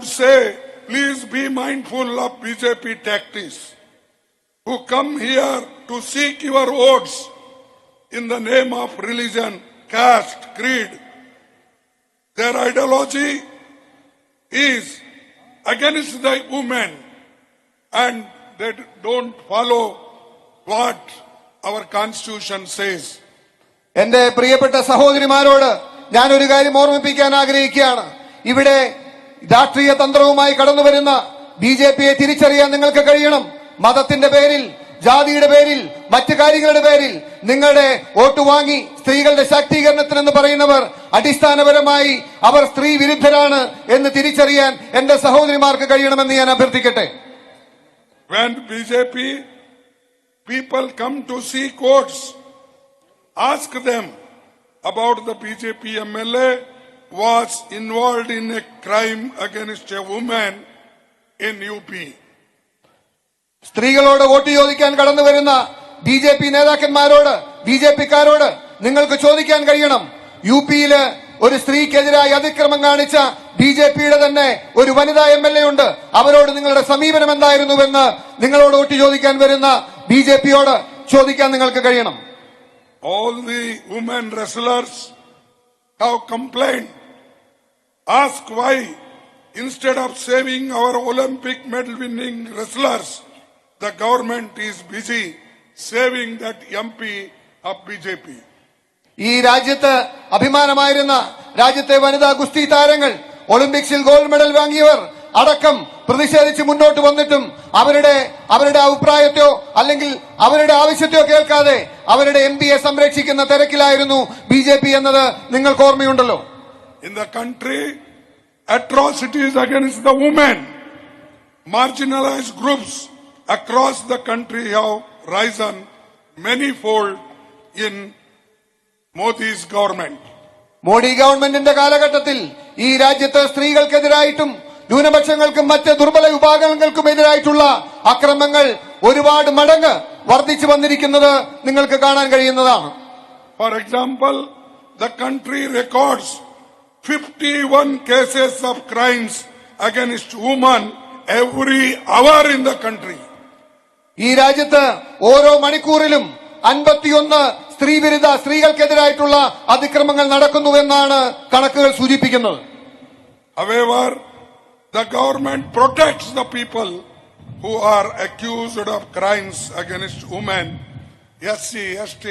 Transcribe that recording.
say, please be mindful of BJP tactics, who come here to seek your votes in the name of religion, caste, creed. Their ideology is against the women and they don't follow what our constitution says. എന്റെ പ്രിയപ്പെട്ട സഹോദരിമാരോട് ഞാൻ ഒരു കാര്യം ഓർമ്മിപ്പിക്കാൻ ആഗ്രഹിക്കുകയാണ് ഇവിടെ രാഷ്ട്രീയ തന്ത്രവുമായി കടന്നു വരുന്ന ബി ജെ പിയെ തിരിച്ചറിയാൻ നിങ്ങൾക്ക് കഴിയണം. മതത്തിന്റെ പേരിൽ ജാതിയുടെ പേരിൽ മറ്റു കാര്യങ്ങളുടെ പേരിൽ നിങ്ങളുടെ വോട്ട് വാങ്ങി സ്ത്രീകളുടെ ശാക്തീകരണത്തിനെന്ന് പറയുന്നവർ അടിസ്ഥാനപരമായി അവർ സ്ത്രീ വിരുദ്ധരാണ് എന്ന് തിരിച്ചറിയാൻ എന്റെ സഹോദരിമാർക്ക് കഴിയണമെന്ന് ഞാൻ അഭ്യർത്ഥിക്കട്ടെ. When BJP people come to seek votes, ask them about the BJP MLA was involved in a crime against a woman in UP. സ്ത്രീകളോട് വോട്ട് ചോദിക്കാൻ കടന്നു വരുന്ന ബി ജെ പി നേതാക്കന്മാരോട് ബി ജെ പിക്കാരോട് നിങ്ങൾക്ക് ചോദിക്കാൻ കഴിയണം യു പിയിൽ ഒരു സ്ത്രീക്കെതിരായി അതിക്രമം കാണിച്ച ബി ജെ പിയുടെ തന്നെ ഒരു വനിതാ എം എൽ എ ഉണ്ട് അവരോട് നിങ്ങളുടെ സമീപനം എന്തായിരുന്നുവെന്ന് നിങ്ങളോട് വോട്ട് ചോദിക്കാൻ വരുന്ന ബി ജെ പിയോട് ചോദിക്കാൻ നിങ്ങൾക്ക് കഴിയണം all the woman wrestlers have complained. Ask why, instead of saving our Olympic medal winning wrestlers, the government is busy saving that MP of BJP. ഈ രാജ്യത്ത് അഭിമാനമായിരുന്ന രാജ്യത്തെ വനിതാ ഗുസ്തി താരങ്ങൾ ഒളിമ്പിക്സിൽ ഗോൾഡ് മെഡൽ വാങ്ങിയവർ അടക്കം പ്രതിഷേധിച്ച് മുന്നോട്ട് വന്നിട്ടും അവരുടെ അവരുടെ അഭിപ്രായത്തെയോ അല്ലെങ്കിൽ അവരുടെ ആവശ്യത്തെയോ കേൾക്കാതെ അവരുടെ എം പിയെ സംരക്ഷിക്കുന്ന തിരക്കിലായിരുന്നു ബി എന്നത് നിങ്ങൾക്ക് ഓർമ്മയുണ്ടല്ലോ In the country, atrocities against the women, marginalized groups across the country have risen manyfold in Modi's government. Modi ഗവൺമെന്റിന്റെ കാലഘട്ടത്തിൽ ഈ രാജ്യത്ത് സ്ത്രീകൾക്കെതിരായിട്ടും ന്യൂനപക്ഷങ്ങൾക്കും മറ്റ് ദുർബല വിഭാഗങ്ങൾക്കും എതിരായിട്ടുള്ള അക്രമങ്ങൾ ഒരുപാട് മടങ്ങ് വർദ്ധിച്ചു വന്നിരിക്കുന്നത് നിങ്ങൾക്ക് കാണാൻ കഴിയുന്നതാണ് For example, the country records 51 cases of crimes against women every hour in the country. ഈ രാജ്യത്ത് ഓരോ മണിക്കൂറിലും അൻപത്തിയൊന്ന് സ്ത്രീവിരുദ്ധ സ്ത്രീകൾക്കെതിരായിട്ടുള്ള അതിക്രമങ്ങൾ നടക്കുന്നുവെന്നാണ് കണക്കുകൾ സൂചിപ്പിക്കുന്നത് However, the government protects the people who are accused of crimes against women, SC, ST,